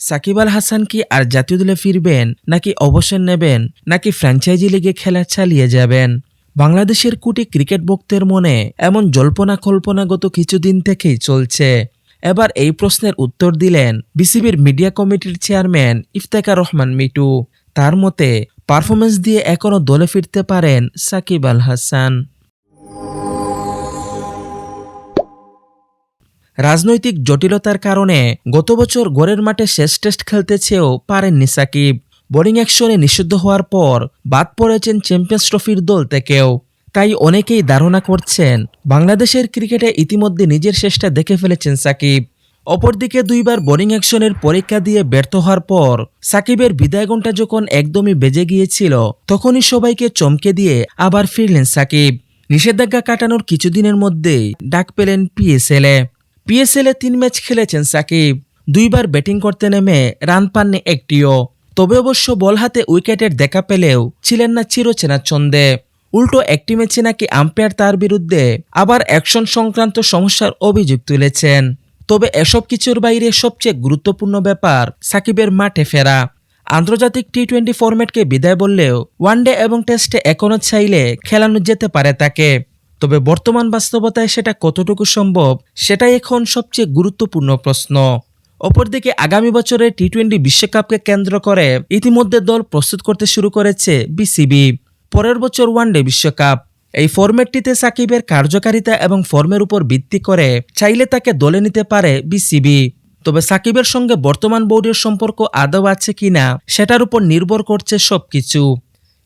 সাকিব আল হাসান কি আর জাতীয় দলে ফিরবেন, নাকি অবসর নেবেন, নাকি ফ্র্যাঞ্চাইজি লিগে খেলা চালিয়ে যাবেন? বাংলাদেশের কুটি ক্রিকেট ভক্তের মনে এমন জল্পনা কল্পনাগত কিছুদিন থেকেই চলছে। এবার এই প্রশ্নের উত্তর দিলেন বিসিবির মিডিয়া কমিটির চেয়ারম্যান ইফতেখার রহমান মিটু। তার মতে পারফরমেন্স দিয়ে এখনও দলে ফিরতে পারেন সাকিব আল হাসান। রাজনৈতিক জটিলতার কারণে গত বছর গড়ের মাঠে শেষ টেস্ট খেলতে চেয়েও পারেননি সাকিব। বোলিং অ্যাকশনে নিষিদ্ধ হওয়ার পর বাদ পড়েছেন চ্যাম্পিয়ন্স ট্রফির দল থেকেও। তাই অনেকেই ধারণা করছেন, বাংলাদেশের ক্রিকেটে ইতিমধ্যে নিজের শেষটা দেখে ফেলেছেন সাকিব। অপরদিকে দুইবার বোলিং অ্যাকশনের পরীক্ষা দিয়ে ব্যর্থ হওয়ার পর সাকিবের বিদায় ঘণ্টা যখন একদমই বেজে গিয়েছিল, তখনই সবাইকে চমকে দিয়ে আবার ফিরলেন সাকিব। নিষেধাজ্ঞা কাটানোর কিছুদিনের মধ্যেই ডাক পেলেন পিএসএলে পিএসএলে তিন ম্যাচ খেলেছেন সাকিব। দুইবার ব্যাটিং করতে নেমে রান পাননি একটিও। তবে অবশ্য বল হাতে উইকেটের দেখা পেলেও ছিলেন না চিরচেনা ছন্দে। উল্টো একটি ম্যাচে নাকি আম্পায়ার তার বিরুদ্ধে আবার অ্যাকশন সংক্রান্ত সমস্যার অভিযোগ তুলেছেন। তবে এসব কিছুর বাইরে সবচেয়ে গুরুত্বপূর্ণ ব্যাপার সাকিবের মাঠে ফেরা। আন্তর্জাতিক টি টোয়েন্টি ফরম্যাটকে বিদায় বললেও ওয়ানডে এবং টেস্টে এখনও চাইলে খেলানো যেতে পারে তাকে। তবে বর্তমান বাস্তবতায় সেটা কতটুকু সম্ভব, সেটাই এখন সবচেয়ে গুরুত্বপূর্ণ প্রশ্ন। অপরদিকে আগামী বছরে টি টোয়েন্টি বিশ্বকাপকে কেন্দ্র করে ইতিমধ্যে দল প্রস্তুত করতে শুরু করেছে বিসিবি। পরের বছর ওয়ানডে বিশ্বকাপ। এই ফরম্যাটটিতে সাকিবের কার্যকারিতা এবং ফর্মের উপর ভিত্তি করে চাইলে তাকে দলে নিতে পারে বিসিবি। তবে সাকিবের সঙ্গে বর্তমান বোর্ডের সম্পর্ক আদৌ আছে কিনা, সেটার উপর নির্ভর করছে সবকিছু।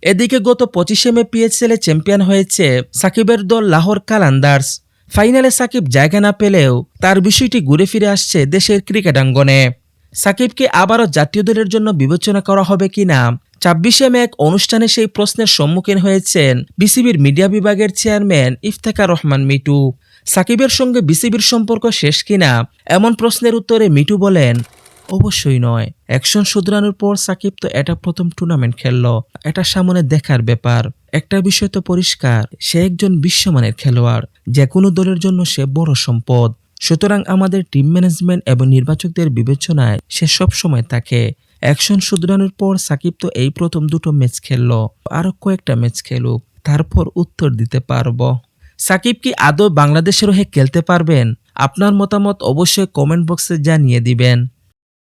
এদিকে গত পঁচিশে মে পিএসএলে চ্যাম্পিয়ন হয়েছে সাকিবের দল লাহোর কালান্দার্স। ফাইনালে সাকিব জায়গা না পেলেও তার বিষয়টি ঘুরে ফিরে আসছে দেশের ক্রিকেটাঙ্গনে সাকিবকে আবারও জাতীয় দলের জন্য বিবেচনা করা হবে কিনা? ছাব্বিশে মে এক অনুষ্ঠানে সেই প্রশ্নের সম্মুখীন হয়েছেন বিসিবির মিডিয়া বিভাগের চেয়ারম্যান ইফতেখার রহমান মিটু সাকিবের সঙ্গে বিসিবির সম্পর্ক শেষ কিনা? এমন প্রশ্নের উত্তরে মিটু বলেন অবশ্যই নয়। অ্যাকশন শুধরানোর পর সাকিব তো এটা প্রথম টুর্নামেন্ট খেললো। এটা সামনে দেখার ব্যাপার। একটা বিষয় তো পরিষ্কার, সে একজন বিশ্বমানের খেলোয়াড়। যে কোনো দলের জন্য সে বড় সম্পদ। সুতরাং আমাদের টিম ম্যানেজমেন্ট এবং নির্বাচকদের বিবেচনায় সে সব সময় থাকে। অ্যাকশন শুধরানোর পর সাকিব তো এই প্রথম দুটো ম্যাচ খেললো। আরও কয়েকটা ম্যাচ খেলুক। তারপর উত্তর দিতে পারব। সাকিব কি আদৌ বাংলাদেশের হয়ে খেলতে পারবেন? আপনার মতামত অবশ্যই কমেন্ট বক্সে জানিয়ে দিবেন।